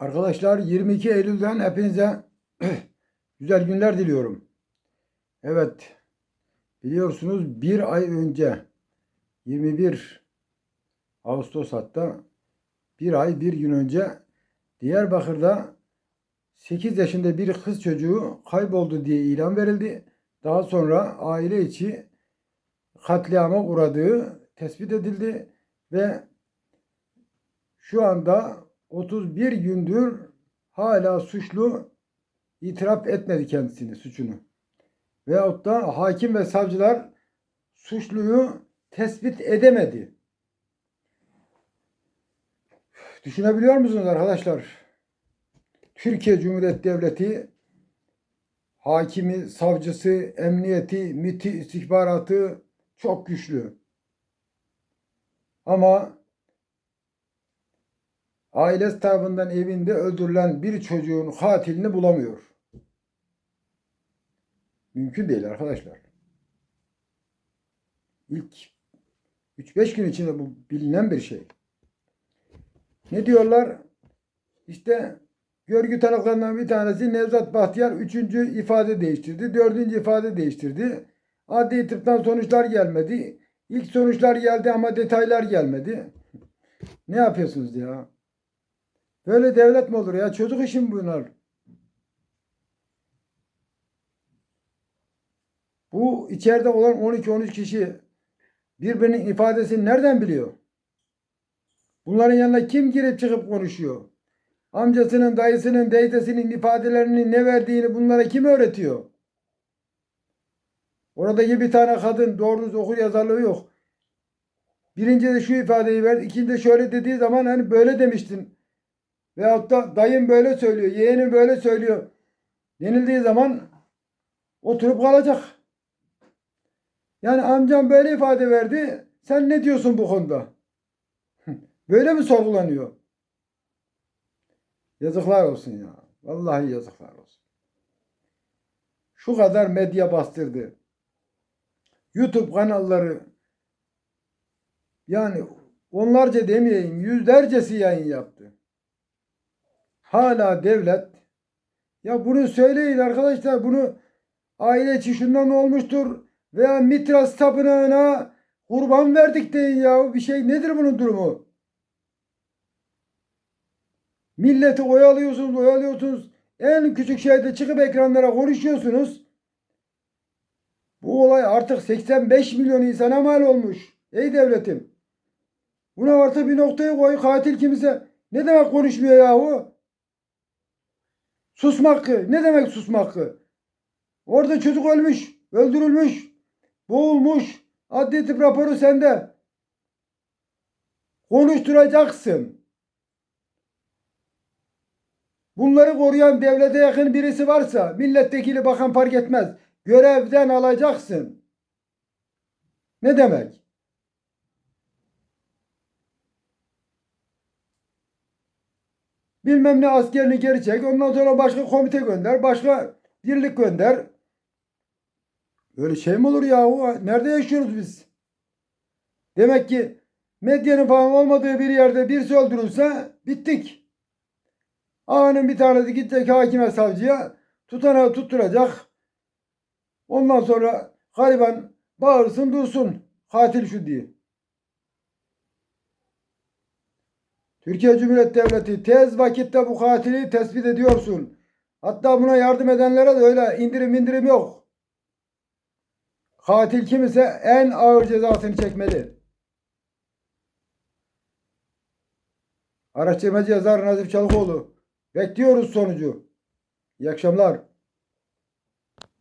Arkadaşlar 22 Eylül'den hepinize güzel günler diliyorum. Evet. Biliyorsunuz bir ay önce 21 Ağustos hatta bir ay bir gün önce Diyarbakır'da 8 yaşında bir kız çocuğu kayboldu diye ilan verildi. Daha sonra aile içi katliama uğradığı tespit edildi ve şu anda 31 gündür hala suçlu itiraf etmedi kendisini suçunu. Veyahut da hakim ve savcılar suçluyu tespit edemedi. Düşünebiliyor musunuz arkadaşlar? Türkiye Cumhuriyeti Devleti hakimi, savcısı, emniyeti, MIT'i, istihbaratı çok güçlü. Ama ailesi tarafından evinde öldürülen bir çocuğun katilini bulamıyor. Mümkün değil arkadaşlar. İlk 3-5 gün içinde bu bilinen bir şey. Ne diyorlar? İşte görgü tanıklarından bir tanesi Nevzat Bahtiyar üçüncü ifade değiştirdi. Dördüncü ifade değiştirdi. Adli tıptan sonuçlar gelmedi. İlk sonuçlar geldi ama detaylar gelmedi. Ne yapıyorsunuz ya? Böyle devlet mi olur ya? Çocuk işi mi bunlar? Bu içeride olan 12-13 kişi birbirinin ifadesini nereden biliyor? Bunların yanına kim girip çıkıp konuşuyor? Amcasının, dayısının, teyzesinin ifadelerini ne verdiğini bunlara kim öğretiyor? Oradaki bir tane kadın doğru düz okur yazarlığı yok. Birinci de şu ifadeyi verdi, ikinci de şöyle dediği zaman hani böyle demiştin. Veyahut da dayım böyle söylüyor, yeğenim böyle söylüyor denildiği zaman oturup kalacak. Yani amcam böyle ifade verdi, sen ne diyorsun bu konuda? Böyle mi sorgulanıyor? Yazıklar olsun ya. Vallahi yazıklar olsun. Şu kadar medya bastırdı. YouTube kanalları yani onlarca demeyeyim yüzlercesi yayın yaptı. Hala devlet ya bunu söyleyin arkadaşlar bunu aile içi şundan olmuştur veya Mitras tapınağına kurban verdik deyin ya bir şey nedir bunun durumu? Milleti oyalıyorsunuz, oyalıyorsunuz. En küçük şeyde çıkıp ekranlara konuşuyorsunuz. Bu olay artık 85 milyon insana mal olmuş. Ey devletim. Buna artık bir noktaya koy. Katil kimse ne demek konuşmuyor yahu? Susma hakkı. Ne demek susma hakkı? Orada çocuk ölmüş, öldürülmüş, boğulmuş. Adli tıp raporu sende. Konuşturacaksın. Bunları koruyan devlete yakın birisi varsa milletvekili bakan fark etmez. Görevden alacaksın. Ne demek? Bilmem ne askerini geri çek. Ondan sonra başka komite gönder. Başka birlik gönder. Öyle şey mi olur yahu? Nerede yaşıyoruz biz? Demek ki medyanın falan olmadığı bir yerde birisi öldürülse bittik. Ağanın bir tanesi gidecek hakime savcıya tutanağı tutturacak. Ondan sonra gariban bağırsın dursun katil şu diye. Türkiye Cumhuriyeti Devleti tez vakitte bu katili tespit ediyorsun. Hatta buna yardım edenlere de öyle indirim indirim yok. Katil kim ise en ağır cezasını çekmeli. Araştırmacı yazar Nazif Çalıkoğlu. Bekliyoruz sonucu. İyi akşamlar.